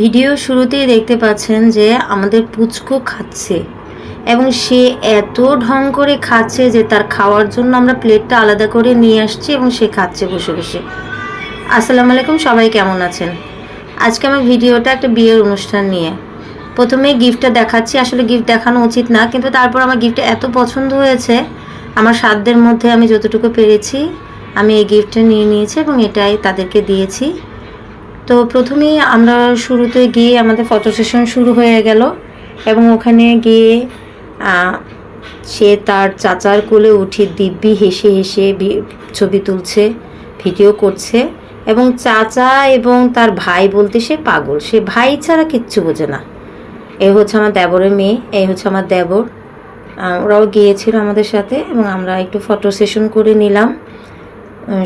Video শুরুতেই দেখতে পাচ্ছেন যে আমাদের পুচকু খাচ্ছে এবং সে এত ঢং করে খাচ্ছে যে তার খাওয়ার জন্য আমরা প্লেটটা আলাদা করে নিয়ে আসছি এবং সে খাচ্ছে বসে বসে। আসসালামু আলাইকুম, সবাই কেমন আছেন? আজকে আমার ভিডিওটা একটা বিয়ের অনুষ্ঠান নিয়ে। প্রথমে গিফটটা দেখাচ্ছি, আসলে গিফট দেখানো উচিত না, কিন্তু তারপর আমার গিফটটা এত পছন্দ হয়েছে, আমার সাধ্যের মধ্যে আমি যতটুকু পেরেছি, আমি এই গিফটটা নিয়ে নিয়েছি এবং এটাই তাদেরকে দিয়েছি। তো প্রথমেই আমরা শুরুতে গিয়ে আমাদের ফটো সেশন শুরু হয়ে গেল এবং ওখানে গিয়ে সে তার চাচার কোলে উঠে দিব্যি হেসে হেসে ছবি তুলছে, ভিডিও করছে এবং চাচা এবং তার ভাই বলতে সে পাগল। সে ভাই ছাড়া কিচ্ছু বোঝে না। এই হচ্ছে আমার দেবরের মেয়ে এই হচ্ছে আমার দেবর। ওরাও গিয়েছিল আমাদের সাথে এবং আমরা একটু ফটো সেশন করে নিলাম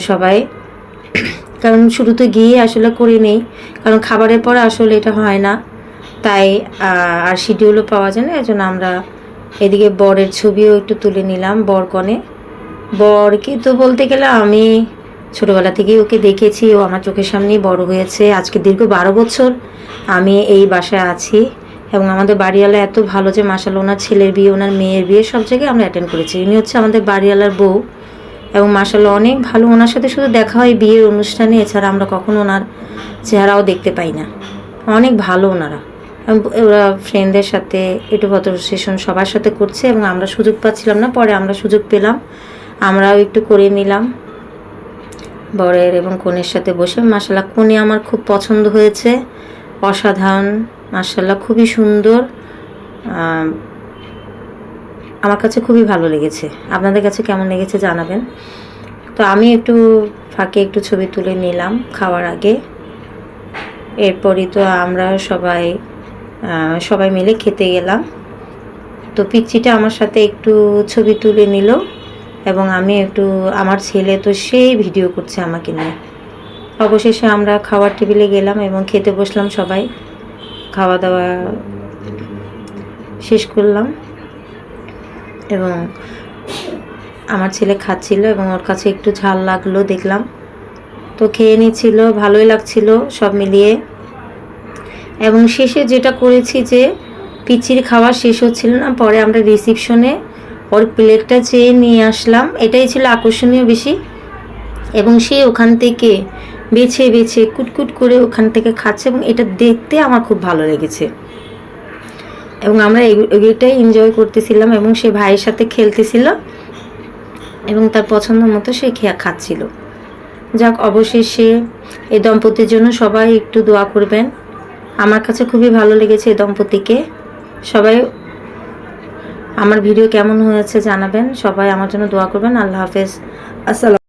সবাই। কারণ শুরুতে গিয়ে আসলে করে নেই কারণ খাবারের পরে আসলে এটা হয় না। তাই আর শিডিউলও পাওয়া যায় না, এজন্য আমরা এদিকে বরের ছবিও একটু তুলে নিলাম বর কনে বরকে তো বলতে গেলে আমি ছোটোবেলা থেকেই ওকে দেখেছি, ও আমার চোখের সামনেই বড় হয়েছে। আজকে দীর্ঘ বারো বছর আমি এই বাসায় আছি এবং আমাদের বাড়িওয়ালা এত ভালো যে মাসাল ওনার ছেলের বিয়ে, ওনার মেয়ের বিয়ে সব জায়গায় আমরা অ্যাটেন্ড করেছি। ইনি হচ্ছে আমাদের বাড়িওয়ালার বউ। এবং মাসাল্লাহ অনেক ভালো। ওনার সাথে শুধু দেখা হয় বিয়ের অনুষ্ঠানে, এছাড়া আমরা কখনো ওনার চেহারাও দেখতে পাই না। অনেক ভালো ওনারা। ওরা ফ্রেন্ডদের সাথে একটু ফটো সেশন সবার সাথে করছে এবং আমরা সুযোগ পাচ্ছিলাম না, পরে আমরা সুযোগ পেলাম। আমরাও একটু করে নিলাম। বরের এবং কনের সাথে বসে। মাসাল্লাহ কনে আমার খুব পছন্দ হয়েছে। অসাধারণ মাসাল্লাহ খুবই সুন্দর। আমার কাছে খুবই ভালো লেগেছে। আপনাদের কাছে কেমন লেগেছে জানাবেন। তো আমি একটু ফাঁকে একটু ছবি তুলে নিলাম খাওয়ার আগে। এরপরই তো আমরা সবাই সবাই মিলে খেতে গেলাম। তো পিচ্চিটা আমার সাথে একটু ছবি তুলে নিল এবং আমি একটু, আমার ছেলে তো সেই ভিডিও করছে আমাকে নিয়ে। অবশেষে আমরা খাওয়ার টেবিলে গেলাম এবং খেতে বসলাম সবাই। খাওয়া দাওয়া শেষ করলাম। এবং আমার ছেলে খাচ্ছিল এবং ওর কাছে একটু ঝাল লাগল, দেখলাম। তো খেয়ে নিচ্ছিল, ভালোই লাগছিল সব মিলিয়ে। এবং শেষে যেটা করেছি যে, পিচির খাওয়া শেষ হচ্ছিল না, পরে আমরা রিসিপশনে ওর প্লেটটা চেয়ে নিয়ে আসলাম। এটাই ছিল আকর্ষণীয় বেশি। এবং সে ওখান থেকে বেছে বেছে কুটকুট করে ওখান থেকে খাচ্ছে এবং এটা দেখতে আমার খুব ভালো লেগেছে। এবং আমরা এগু- এটাই এনজয় করতেছিলাম এবং সে ভাইয়ের সাথে খেলতেছিল এবং তার পছন্দ মতো সে খেয়া খাচ্ছিল। যাক, অবশেষে এই দম্পতির জন্য সবাই একটু দোয়া করবেন। আমার কাছে খুবই ভালো লেগেছে এই দম্পতিকে। সবাই আমার ভিডিও কেমন হয়েছে জানাবেন। সবাই আমার জন্য দোয়া করবেন। আল্লাহ হাফেজ। আসসালাম